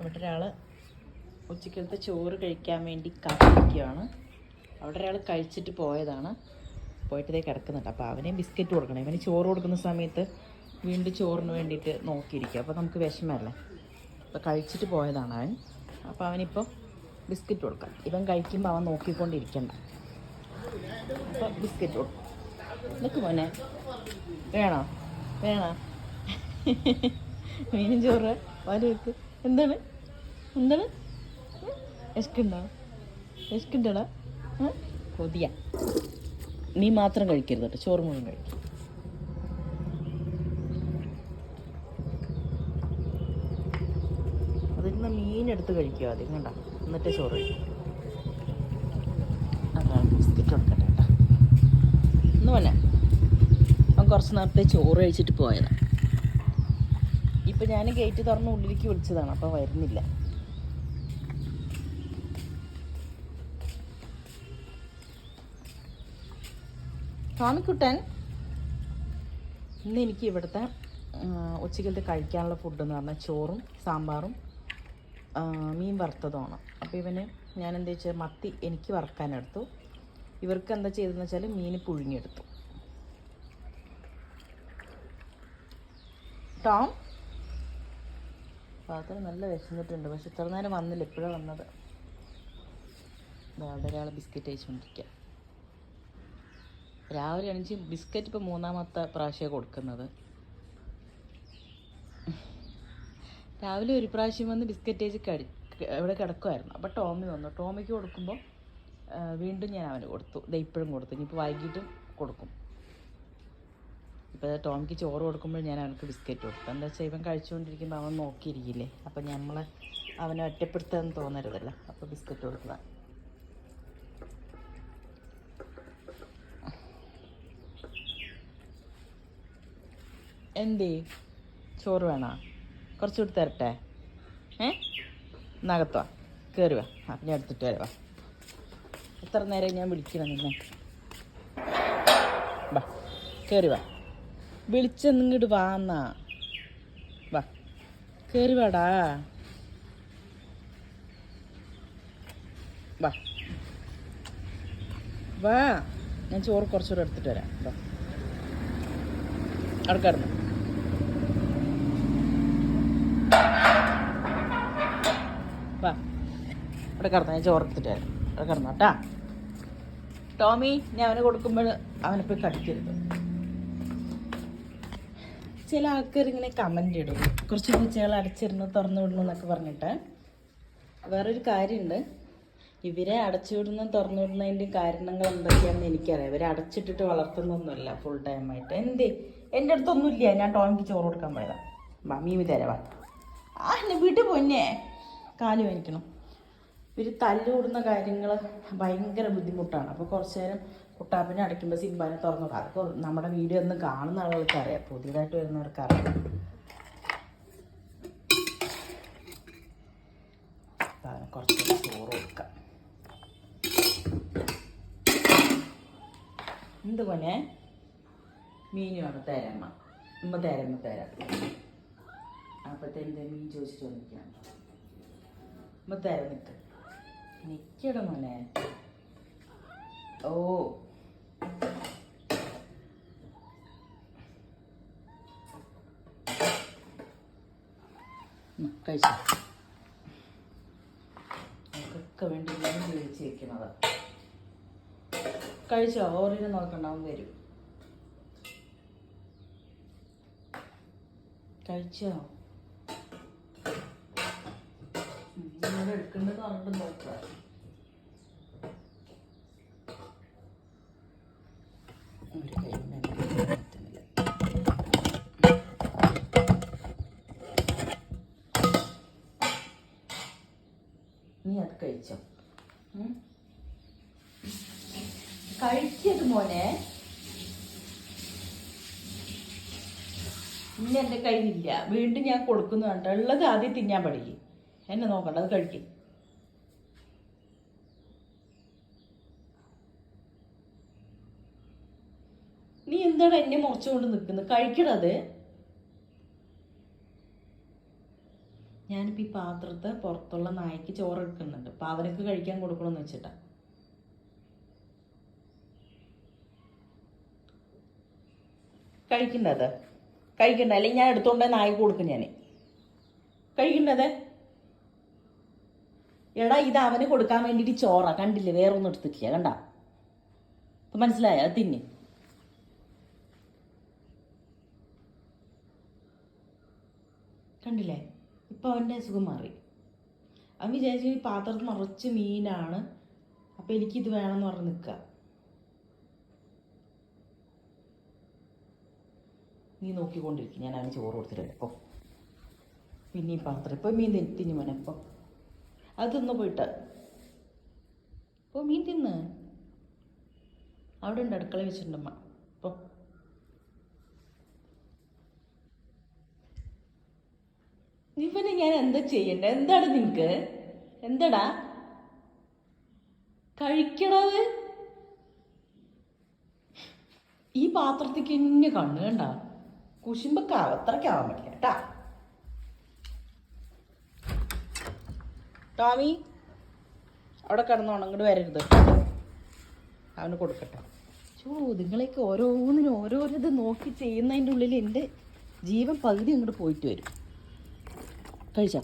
അവിടെ ഒരാൾ ഉച്ചക്കലത്തെ ചോറ് കഴിക്കാൻ വേണ്ടി കാത്തിരിക്കുകയാണ്. അവിടെ ഒരാൾ കഴിച്ചിട്ട് പോയതാണ്. പോയിട്ട് ഇതേ കിടക്കുന്നുണ്ട്. അപ്പോൾ അവനെ ബിസ്ക്കറ്റ് കൊടുക്കണം. ഇവന് ചോറ് കൊടുക്കുന്ന സമയത്ത് വീണ്ടും ചോറിന് വേണ്ടിയിട്ട് നോക്കിയിരിക്കുക അപ്പോൾ നമുക്ക് വിഷമല്ലേ അപ്പോൾ കഴിച്ചിട്ട് പോയതാണ് അവൻ. അപ്പോൾ അവനിപ്പോൾ ബിസ്ക്കറ്റ് കൊടുക്കാം. ഇവൻ കഴിക്കുമ്പോൾ അവൻ നോക്കിക്കൊണ്ടിരിക്കണ്ട. അപ്പോൾ ബിസ്ക്കറ്റ് കൊടുക്കും നിൽക്ക് മോനെ. വേണോ? വേണോ? മീനും ചോറ്. പാൽ വെക്ക്. എന്താണ്? എന്താണ്? വിശക്കുണ്ടോ? വിശക്കുണ്ടോടാ? കൊതിയ. നീ മാത്രം കഴിക്കരുത് കേട്ടോ. ചോറ് മുഴുവൻ കഴിക്കും. അതിന്ന് മീനെടുത്ത് കഴിക്കുക ആദ്യം കണ്ട? എന്നിട്ട് ചോറ് കഴിക്കും. അതാണ് ബിസ്ക്കറ്റ് കൊടുക്കട്ടെ കേട്ടോ. അവൻ കുറച്ച് നേരത്തെ ചോറ് കഴിച്ചിട്ട് പോയതാണ് ഇപ്പം ഞാൻ ഗേറ്റ് തുറന്ന് ഉള്ളിലേക്ക് വിളിച്ചതാണ് അപ്പോൾ വരുന്നില്ല. ടോമിക്കുട്ടൻ ഇന്ന് എനിക്ക് ഇവിടുത്തെ ഉച്ചക്കലത്തെ കഴിക്കാനുള്ള ഫുഡ് എന്ന് പറഞ്ഞാൽ ചോറും സാമ്പാറും മീൻ വറുത്തതുമാണ്. അപ്പോൾ ഇവന് ഞാൻ എന്താ വെച്ചാൽ മത്തി എനിക്ക് വറുക്കാനെടുത്തു ഇവർക്ക് എന്താ ചെയ്തതെന്ന് വെച്ചാൽ മീൻ പുഴുങ്ങിയെടുത്തു. ടോം പാത്രം നല്ല വിശന്നിട്ടുണ്ട്. പക്ഷെ ഇത്ര നേരം വന്നില്ല. ഇപ്പോഴാണ് വന്നത്. ഒരാൾ ബിസ്ക്കറ്റ് അയച്ചുകൊണ്ടിരിക്കുക രാവിലെ എണീച്ച് ബിസ്ക്കറ്റ് ഇപ്പോൾ മൂന്നാമത്തെ പ്രാവശ്യമാണ് കൊടുക്കുന്നത്. രാവിലെ ഒരു പ്രാവശ്യം വന്ന് ബിസ്ക്കറ്റ് ചേച്ചി കടി ഇവിടെ കിടക്കുമായിരുന്നു അപ്പോൾ ടോമി വന്നു. ടോമിക്ക് കൊടുക്കുമ്പോൾ വീണ്ടും ഞാൻ അവന് കൊടുത്തു. ദേ ഇപ്പോഴും കൊടുത്തു. ഇനിയിപ്പോൾ വൈകിട്ടും കൊടുക്കും. ഇപ്പോൾ ടോമിക്ക് ചോറ് കൊടുക്കുമ്പോൾ ഞാൻ അവനക്ക് ബിസ്ക്കറ്റ് കൊടുത്തു. എന്താ വെച്ചാൽ ഇവൻ കഴിച്ചുകൊണ്ടിരിക്കുമ്പോൾ അവൻ നോക്കിയിരിക്കില്ലേ? അപ്പം നമ്മളെ അവനെ ഒറ്റപ്പെടുത്താൻ തോന്നരുതല്ലോ. അപ്പോൾ ബിസ്ക്കറ്റ് കൊടുത്തതാണ് എന്തേ? ചോറ് വേണോ? കുറച്ചുകൂടി തരട്ടെ? ഏ? നകത്തോ കയറുക ഞാൻ എടുത്തിട്ട് വരാം വാ. എത്ര നേരം ഞാൻ വിളിക്കണം നിന്നെ? വാ കയറി വാ. വിളിച്ചെന്നിങ്ങോട്ട് വാന്നാ വാ കയറി വാടാ. വാ. വാ ഞാൻ ചോറ് കുറച്ചുകൂടെ എടുത്തിട്ട് വരാം അവിടെ വാ. ഇവിടെ കിടന്നു ഞാൻ ചോർത്തിട്ട് വരാം. അവിടെ കിടന്നു കേട്ടാ ടോമി ഞാൻ അവന് കൊടുക്കുമ്പോൾ അവനെ പോയി കടിക്കരുത്. ചില ആൾക്കാർ ഇങ്ങനെ കമന്റ് ഇടും. കുറച്ച് പൂച്ചകൾ അടച്ചിരുന്ന് തുറന്നു വിടണം എന്നൊക്കെ പറഞ്ഞിട്ട്. വേറൊരു കാര്യമുണ്ട്. ഇവരെ അടച്ചുവിടുന്ന തുറന്നു വിടുന്നതിന്റെ കാരണങ്ങൾ എന്തൊക്കെയാണെന്ന് എനിക്കറിയാം. ഇവരെ അടച്ചിട്ടിട്ട് വളർത്തുന്നൊന്നുമില്ല ഫുൾ ടൈമായിട്ട് എന്തേ? എന്റെ അടുത്തൊന്നുമില്ല. ഞാൻ ടോമിക്ക് ചോറ് കൊടുക്കാൻ പോയതാണ് മമ്മി തരവാ ആ എന്നെ വീട്ടിൽ പൊന്നെ കാൽ വേനിക്കണം. ഇവർ തല്ലുകൂടുന്ന കാര്യങ്ങൾ ഭയങ്കര ബുദ്ധിമുട്ടാണ്. അപ്പോൾ കുറച്ച് നേരം കുട്ടാപ്പിനെ അടയ്ക്കുമ്പോൾ സിംബാനെ തുറന്നു അതൊക്കെ നമ്മുടെ വീഡിയോ ഒന്ന് കാണുന്ന ആളുകൾക്ക് അറിയാം പുതിയതായിട്ട് വരുന്നവർക്ക് അറിയാം കുറച്ച് ചോറ് കൊടുക്കാം. എന്ത് പോനെ മീനുമാണ് തരമ്മ ഉമ്മ തരാമ്മ തരാം അപ്പോഴത്തേന്റെ മീൻ ചോദിച്ചിട്ട് വന്നിരിക്കുകയാണ്. ഉമ്മ തരാം നിൽക്ക് നിൽക്കട മോനെ. ഓ. കഴിച്ചോ നമുക്കൊക്കെ വേണ്ടി ഞാൻ വേവിച്ച് വെക്കണതാ കഴിച്ചോ? ഓറിനെ നോക്കണ്ടാവും വരും. കഴിച്ചോ? നീ അത് കഴിച്ചോ? മോനെ. ഇന്ന് എന്റെ കയ്യിലില്ല. വീണ്ടും ഞാൻ കൊടുക്കുന്നു കണ്ടോ? ഉള്ളത് ആദ്യം തിന്നാൻ പഠിക്കും. എന്നെ നോക്കണ്ട അത് കഴിക്കും. നീ എന്താണ് എന്നെ മുറിച്ചുകൊണ്ട് നിൽക്കുന്നത്? കഴിക്കണത് ഞാനിപ്പോൾ ഈ പാത്രത്തെ പുറത്തുള്ള നായ്ക്ക് ചോറ് എടുക്കുന്നുണ്ട് അപ്പം അവനൊക്കെ കഴിക്കാൻ കൊടുക്കണമെന്ന് വെച്ചിട്ടാ. കഴിക്കണ്ടത് കഴിക്കണ്ട. അല്ലെങ്കിൽ ഞാൻ എടുത്തോണ്ടേ നായ്ക്ക് കൊടുക്കും ഞാൻ കഴിക്കണ്ടത് എടാ ഇത് അവന് കൊടുക്കാൻ വേണ്ടിയിട്ട് ചോറ. കണ്ടില്ലേ? വേറെ ഒന്നും എടുത്തിട്ടില്ല. കണ്ട? ഇപ്പൊ മനസ്സിലായോ? അത് തിന്നെ. കണ്ടില്ലേ? ഇപ്പൊ അവന്റെ അസുഖം മാറി. അവൻ വിചാരിച്ചു ഈ പാത്രത്തിൽ നിറച്ച് മീനാണ്. അപ്പൊ എനിക്കിത് വേണമെന്ന് പറഞ്ഞ് നിൽക്കുക നീ നോക്കിക്കൊണ്ടിരിക്കും. ഞാൻ അവന് ചോറ് കൊടുത്തിട്ടുണ്ട് ഇപ്പോൾ പിന്നെ ഈ പാത്രം ഇപ്പോൾ മീൻ തിന്ന്. മോനെ ഇപ്പോൾ അത് തിന്ന് പോയിട്ട്. ഓ മീൻ തിന്ന്. അവിടെ ഉണ്ട് അടുക്കള വെച്ചിട്ടുണ്ടമ്മ ഇപ്പോൾ ഇവനെ ഞാൻ എന്താ ചെയ്യണ്ടേ? എന്താണ് നിനക്ക് എന്തടാ? കഴിക്കണത്? ഈ പാത്രത്തേക്ക് എന്നെ കണ്ണുകണ്ട കുശുമ്പക്കാവ് അത്രയ്ക്കാവാൻ പറ്റില്ല കേട്ടാ? ടോമി അവിടെ കിടന്നോണം ഇങ്ങോട്ട് വരരുത്. അവന് കൊടുക്കട്ടെ. ചോ നിങ്ങളെയൊക്കെ ഓരോന്നിനും ഓരോരിത് നോക്കി ചെയ്യുന്നതിന്റെ ഉള്ളിൽ എന്റെ ജീവൻ പകുതി അങ്ങോട്ട് പോയിട്ട് വരും. കഴിച്ചോ?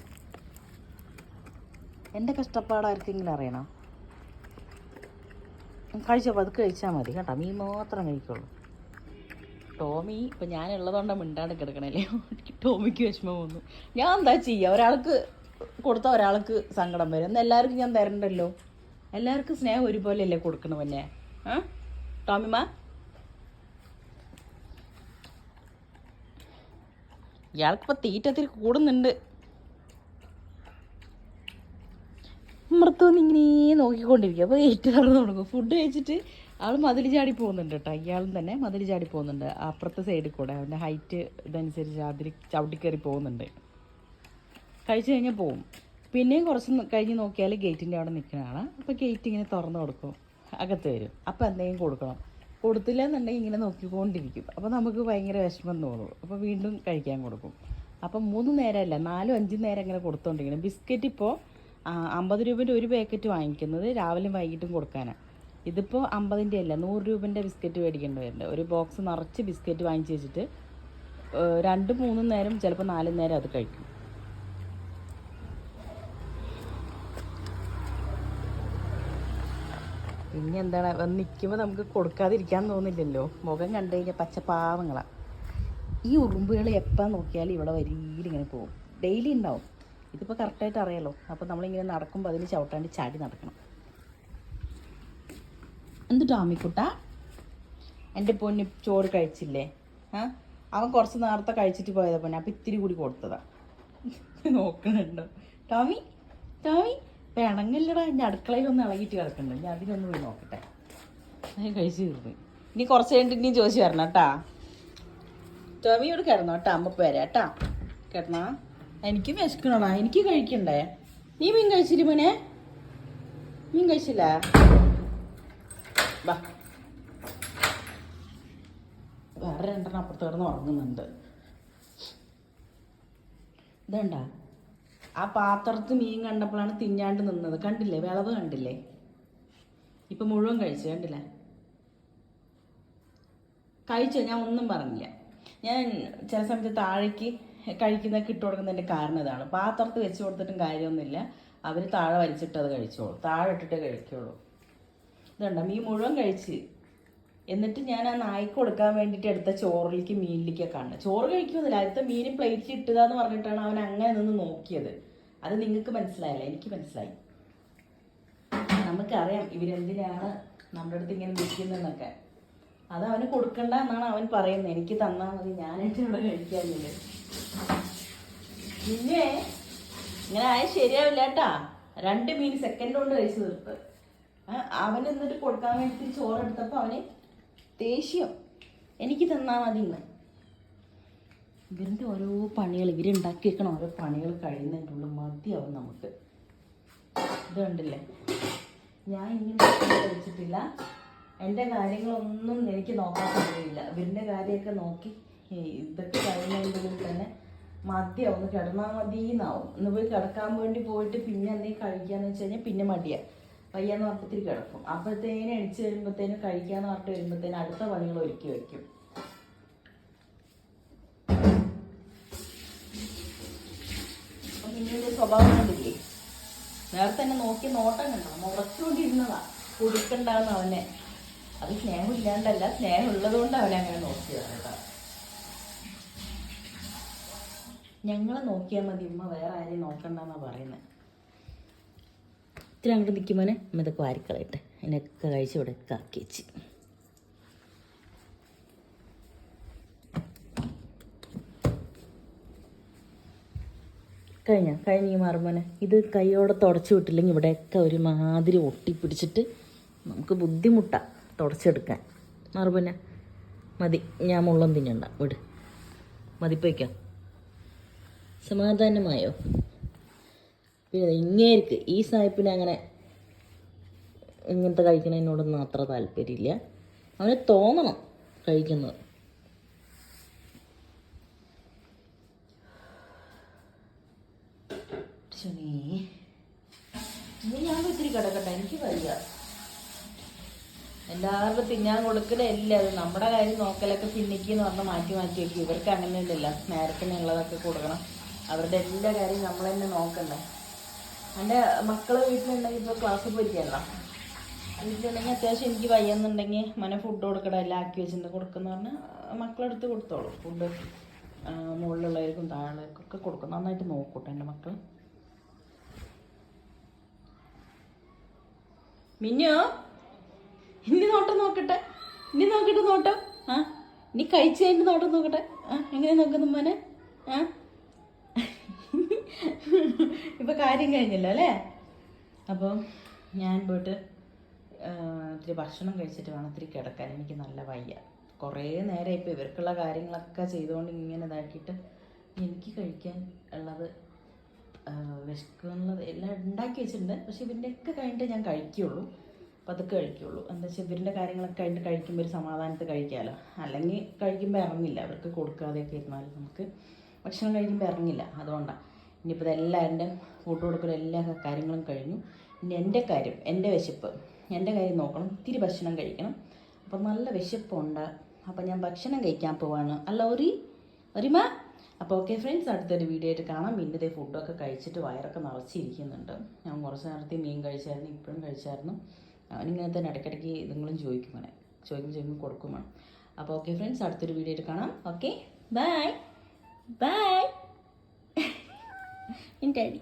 എന്റെ കഷ്ടപ്പാട് ആർക്കെങ്കിലും അറിയണോ. കഴിച്ചോ? അത് കഴിച്ചാൽ മതി കേട്ടോ. മീൻ മാത്രം കഴിക്കുള്ളൂ. ടോമി ഇപ്പം ഞാനുള്ളതുകൊണ്ടാണ് മിണ്ടാണ്ട് കിടക്കണല്ലേ ടോമിക്ക് വിഷമം വന്നു. ഞാൻ എന്താ ചെയ്യുക ഒരാൾക്ക് കൊടുത്ത ഒരാൾക്ക് സങ്കടം വരും. എന്നാൽ എല്ലാവർക്കും ഞാൻ തരണ്ടല്ലോ? എല്ലാവർക്കും സ്നേഹം ഒരുപോലെയല്ലേ കൊടുക്കണം പിന്നെ? ആ? ടോമിമ ഇയാൾക്കിപ്പോൾ തീറ്റത്തിരി കൂടുന്നുണ്ട്. മൃത്തുവെന്ന് ഇങ്ങനെ നോക്കിക്കൊണ്ടിരിക്കുക. അപ്പോൾ ഏറ്റു തുറന്നു തുടങ്ങും. ഫുഡ് കഴിച്ചിട്ട് ആൾ മതിൽ ചാടി പോകുന്നുണ്ട് കേട്ടോ. ഇയാളും തന്നെ മതിൽ ചാടി പോകുന്നുണ്ട്. അപ്പുറത്തെ സൈഡിൽ കൂടെ. അവന്റെ ഹൈറ്റ് ഇതനുസരിച്ച് അതിൽ ചവിട്ടിക്കയറി പോകുന്നുണ്ട്. കഴിച്ചു കഴിഞ്ഞാൽ പോവും. പിന്നെയും കുറച്ച് കഴിഞ്ഞ് നോക്കിയാൽ ഗേറ്റിന്റെ അവിടെ നിൽക്കുന്നതാണ് അപ്പോൾ ഗേറ്റ് ഇങ്ങനെ തുറന്ന് കൊടുക്കും. അകത്ത് വരും. അപ്പോൾ എന്തെങ്കിലും കൊടുക്കണം. കൊടുത്തില്ല എന്നുണ്ടെങ്കിൽ ഇങ്ങനെ നോക്കിക്കൊണ്ടിരിക്കും. അപ്പോൾ നമുക്ക് ഭയങ്കര വിഷമം തോന്നും. അപ്പോൾ വീണ്ടും കഴിക്കാൻ കൊടുക്കും. അപ്പം മൂന്ന് നേരമല്ല നാലും അഞ്ചും നേരം ഇങ്ങനെ കൊടുത്തോണ്ടിരിക്കണം. ബിസ്ക്കറ്റ് ഇപ്പോൾ അമ്പത് രൂപേന്റെ ഒരു പാക്കറ്റ് വാങ്ങിക്കുന്നത് രാവിലെയും വൈകിട്ടും കൊടുക്കാനാണ് ഇതിപ്പോൾ അമ്പതിന്റെ അല്ല നൂറ് രൂപേന്റെ ബിസ്ക്കറ്റ് മേടിക്കേണ്ടി വരുന്നുണ്ട് ഒരു ബോക്സ് നിറച്ച് ബിസ്ക്കറ്റ് വാങ്ങിച്ച് വെച്ചിട്ട് രണ്ടും മൂന്നും നേരം ചിലപ്പോൾ നാലും നേരം അത് കഴിക്കും. പിന്നെ എന്താണ് വന്ന് നിൽക്കുമ്പോൾ നമുക്ക് കൊടുക്കാതിരിക്കാൻ തോന്നില്ലല്ലോ. മുഖം കണ്ടു കഴിഞ്ഞാൽ പച്ചപ്പാവങ്ങളാണ് ഈ ഉറുമ്പുകൾ എപ്പോൾ നോക്കിയാലും ഇവിടെ വരിയിലിങ്ങനെ പോകും. ഡെയിലി ഉണ്ടാവും. ഇതിപ്പോൾ കറക്റ്റായിട്ട് അറിയാലോ. അപ്പോൾ നമ്മളിങ്ങനെ നടക്കുമ്പോൾ അതിന് ചവിട്ടാണ്ട് ചാടി നടക്കണം. എന്ത് ടോമിക്കുട്ട? എന്റെ പൊന്നു ചോറ് കഴിച്ചില്ലേ? ആ? അവൻ കുറച്ച് നേരത്തെ കഴിച്ചിട്ട് പോയതാ പൊന്നെ. അപ്പം ഇത്തിരി കൂടി കൊടുത്തതാ. നോക്കണുണ്ടോ? ടോമി? ടോമി? പിണങ്ങല്ലടാ ഇനി അടുക്കളയിൽ ഒന്ന് ഇളകിയിട്ട് കിടക്കണ്ട. ഞാൻ അതിനൊന്ന് പോയി നോക്കട്ടെ. ഞാൻ കഴിച്ചു തീർന്നു ഇനി കുറച്ച് കഴിഞ്ഞിട്ട് ഇനി ചോദിച്ചു വരണം കേട്ടാ. ടോമിയോട് കിടന്നോ കേട്ടാ അമ്മ വരാം കേട്ടാ. കിടന്നാ? എനിക്ക് വിശക്കണോടാ. എനിക്ക് കഴിക്കണ്ടേ? നീ മീൻ കഴിച്ചില്ല മോനെ? മീൻ കഴിച്ചില്ല? വാ. വേറെ രണ്ടെണ്ണം അപ്പുറത്ത് കിടന്ന് ഉറങ്ങുന്നുണ്ട്. ഇതണ്ട? ആ പാത്രത്ത് മീൻ കണ്ടപ്പോഴാണ് തിന്നാണ്ട് നിന്നത്. കണ്ടില്ലേ? വിളവ് കണ്ടില്ലേ? ഇപ്പൊ മുഴുവൻ കഴിച്ചു? കണ്ടില്ലേ? കഴിച്ചോ? ഞാൻ ഒന്നും പറഞ്ഞില്ല. ഞാൻ ചില സമയത്ത് താഴേക്ക് കഴിക്കുന്നതൊക്കെ ഇട്ട് കൊടുക്കുന്നതിന്റെ കാരണം ഇതാണ്. പാത്രത്ത് വെച്ച് കൊടുത്തിട്ടും കാര്യമൊന്നുമില്ല. അവർ താഴെ വലിച്ചിട്ട് അത് കഴിച്ചോളൂ. താഴെ ഇട്ടിട്ട് കഴിക്കുള്ളൂ. ഇതുണ്ട? മീൻ മുഴുവൻ കഴിച്ച്. എന്നിട്ട് ഞാൻ ആ നായ്ക്ക് കൊടുക്കാൻ വേണ്ടിയിട്ട് എടുത്ത ചോറിലേക്ക് മീനിലേക്കൊക്കെ കാണുന്നത് ചോറ് കഴിക്കുന്നില്ല. അടുത്ത മീൻ പ്ലേറ്റിൽ ഇട്ടുക എന്ന് പറഞ്ഞിട്ടാണ് അവൻ അങ്ങനെ നിന്ന് നോക്കിയത്. അത് നിങ്ങൾക്ക് മനസ്സിലായില്ല എനിക്ക് മനസ്സിലായി. നമുക്കറിയാം ഇവരെന്തിനാണ് നമ്മുടെ അടുത്ത് ഇങ്ങനെ നിൽക്കുന്നതെന്നൊക്കെ. അത് അവന് കൊടുക്കണ്ട എന്നാണ് അവൻ പറയുന്നത്. എനിക്ക് തന്നാൽ മതി ഞാനായിട്ട് ഇവിടെ കഴിക്കാനില്ല പിന്നെ ഇങ്ങനെ ആയ ശരിയാവില്ല കേട്ടാ. രണ്ട് മീൻ സെക്കൻഡ് കൊണ്ട് കഴിച്ചു തീർത്ത്. അവൻ എന്നിട്ട് കൊടുക്കാൻ വേണ്ടി ചോറ് എടുത്തപ്പോൾ അവന് ദേഷ്യം. എനിക്ക് തന്നാൽ മതി ഇന്ന് ഇവരുടെ ഓരോ പണികൾ ഇവരുണ്ടാക്കി വെക്കണ ഓരോ പണികൾ കഴിയുന്നതിനുള്ള മതിയാവും നമുക്ക്. ഇത് കണ്ടില്ലേ? ഞാൻ ഇങ്ങനെ കഴിച്ചിട്ടില്ല എന്റെ കാര്യങ്ങളൊന്നും എനിക്ക് നോക്കാൻ കഴിയില്ല. ഇവരുടെ കാര്യമൊക്കെ നോക്കി ഇതൊക്കെ കഴിയുന്നതിന്റെ ഉള്ളിൽ തന്നെ മതിയാവും. ഒന്ന് കിടന്നാൽ മതിയെന്നാവും. ഒന്ന് പോയി കിടക്കാൻ വേണ്ടി പോയിട്ട് പിന്നെ എന്തെങ്കിലും കഴിക്കാന്ന് വെച്ച് കഴിഞ്ഞാൽ പിന്നെ മടിയാ. വയ്യാന്ന് പറഞ്ഞിട്ട് കിടക്കും. അപ്പോഴത്തേനും എണിച്ച് വരുമ്പോഴത്തേനും കഴിക്കാന്ന് പറഞ്ഞിട്ട് വരുമ്പോഴത്തേനും അടുത്ത പണികൾ ഒരുക്കി വെക്കും. സ്വഭാവം കണ്ടില്ലേ നേരത്തെ തന്നെ നോക്കി നോട്ടം കണ്ടോ? മുറച്ചുകൊണ്ടിരുന്നതാ കൊടുക്കണ്ടാന്ന് അവനെ. അത് സ്നേഹമില്ലാണ്ടല്ല സ്നേഹമുള്ളത് കൊണ്ട് അവനെ അങ്ങനെ നോക്കിയതാണ് കേട്ടോ. ഞങ്ങളെ നോക്കിയാൽ മതി. ഉമ്മ വേറെ ആരെയും നോക്കണ്ടെന്നാ പറയുന്നത് ഇത്തിരി അങ്ങോട്ട് നിൽക്കുമ്പോനെ അമ്മ ഇതൊക്കെ വാരിക്കളയട്ടെ. അതിനൊക്കെ കഴിച്ച് ഇവിടെ ഒക്കെ ആക്കി വെച്ച് കഴിഞ്ഞ? കഴിഞ്ഞ ഈ മറുമനെ ഇത് കൈയോടെ തുടച്ചു വിട്ടില്ലെങ്കിൽ ഇവിടെയൊക്കെ ഒരു മാതിരി ഒട്ടിപ്പിടിച്ചിട്ട് നമുക്ക് ബുദ്ധിമുട്ടാണ് തുടച്ചെടുക്കാൻ. മറുപന മതി. ഞാൻ മുള്ളം തിന്നണ്ട. വിട്. മതിപ്പോയ്ക്കാം? സമാധാനമായോ? പിന്നെ ഇങ്ങേർക്ക് ഈ സായിപ്പിനെ അങ്ങനെ ഇങ്ങനത്തെ കഴിക്കണതിനോടൊന്നും അത്ര താല്പര്യമില്ല. അവന് തോന്നണം കഴിക്കുന്നത് ശനി ഇനി ഞാൻ ഇത്തിരി കിടക്കട്ടെ എനിക്ക് വയ്യ എല്ലാവർക്കും തിന്നാൻ കൊടുക്കലല്ല അത് നമ്മുടെ കാര്യം നോക്കലൊക്കെ പിന്നിക്ക് എന്ന് പറഞ്ഞ് മാറ്റി മാറ്റി വെക്കും. ഇവർക്ക് അങ്ങനെയല്ലല്ലോ നേരത്തിനുള്ളതൊക്കെ കൊടുക്കണം. അവരുടെ എല്ലാ കാര്യം നമ്മൾ തന്നെ നോക്കണ്ടേ? എന്റെ മക്കൾ വീട്ടിലുണ്ടെങ്കിൽ ഇപ്പോൾ ക്ലാസ്സിൽ പോയിരിക്കല്ലോ വീട്ടിലുണ്ടെങ്കിൽ അത്യാവശ്യം എനിക്ക് വയ്യെന്നുണ്ടെങ്കിൽ മനെ ഫുഡ് കൊടുക്കണം എല്ലാം ആക്കി വെച്ചിട്ട് കൊടുക്കുന്ന പറഞ്ഞാൽ മക്കളെടുത്ത് കൊടുത്തോളൂ. ഫുഡ് മുകളിലുള്ളവർക്കും താഴെയുള്ളവർക്കും ഒക്കെ കൊടുക്കും. നന്നായിട്ട് നോക്കൂട്ടോ എന്റെ മക്കൾ മിന്നു? ഇനി നോട്ടം നോക്കട്ടെ. ഇനി നോക്കിട്ട് നോട്ടം. ആ? ഇനി കഴിച്ചു കഴിഞ്ഞ് നോട്ടം നോക്കട്ടെ. ആ എങ്ങനെ നോക്കുന്നു മോനെ? ആ? ഇപ്പൊ കാര്യം കഴിഞ്ഞല്ലോ അല്ലേ? അപ്പോൾ ഞാൻ പോയിട്ട് ഇത്തിരി ഭക്ഷണം കഴിച്ചിട്ട് വേണം ഇത്തിരി കിടക്കാൻ. എനിക്ക് നല്ല വയ്യ. കുറേ നേരം ഇപ്പോൾ ഇവർക്കുള്ള കാര്യങ്ങളൊക്കെ ചെയ്തുകൊണ്ട് ഇങ്ങനെ ഇതാക്കിയിട്ട് എനിക്ക് കഴിക്കാൻ ഉള്ളത് വിശക്കുള്ളത് എല്ലാം ഉണ്ടാക്കി വെച്ചിട്ടുണ്ട്. പക്ഷെ ഇതിന്റെയൊക്കെ കഴിഞ്ഞിട്ട് ഞാൻ കഴിക്കുള്ളൂ. അപ്പം അതൊക്കെ കഴിക്കുള്ളൂ. എന്താ വെച്ചാൽ ഇവരിന്റെ കാര്യങ്ങളൊക്കെ കഴിഞ്ഞിട്ട് കഴിക്കുമ്പോൾ ഒരു സമാധാനത്ത് കഴിക്കാമല്ലോ അല്ലെങ്കിൽ കഴിക്കുമ്പോൾ ഇറങ്ങില്ല. അവർക്ക് കൊടുക്കാതെയൊക്കെ ഇരുന്നാൽ നമുക്ക് ഭക്ഷണം കഴിക്കുമ്പോൾ ഇറങ്ങില്ല. അതുകൊണ്ടാണ് ഇനിയിപ്പോൾ ഇതെല്ലാവരുടെ ഫുഡ് കൊടുക്കലും എല്ലാ കാര്യങ്ങളും കഴിഞ്ഞു. ഇനി എന്റെ കാര്യം എന്റെ വിശപ്പ്. എന്റെ കാര്യം നോക്കണം. ഇത്തിരി ഭക്ഷണം കഴിക്കണം. അപ്പം നല്ല വിശപ്പുണ്ട്. അപ്പം ഞാൻ ഭക്ഷണം കഴിക്കാൻ പോവാണ്. അല്ല ഒരു ഒരുമ. അപ്പോൾ ഓക്കെ ഫ്രണ്ട്സ് അടുത്തൊരു വീഡിയോ ആയിട്ട് കാണാം. ഇന്നത്തെ ഫുഡൊക്കെ കഴിച്ചിട്ട് വയറൊക്കെ നിറച്ചിരിക്കുന്നുണ്ട്. ഞാൻ കുറച്ച് നേരത്തെ മീൻ കഴിച്ചായിരുന്നു ഇപ്പോഴും കഴിച്ചായിരുന്നു. അവനിങ്ങനെ തന്നെ ഇടയ്ക്കിടയ്ക്ക് ഇതുങ്ങളും ചോദിക്കും അങ്ങനെ ചോദിക്കും ചോദിക്കും കൊടുക്കും വേണം അപ്പോൾ ഓക്കെ ഫ്രണ്ട്സ് അടുത്തൊരു വീഡിയോ ആയിട്ട് കാണാം. ഓക്കെ ബൈ ബൈ അടി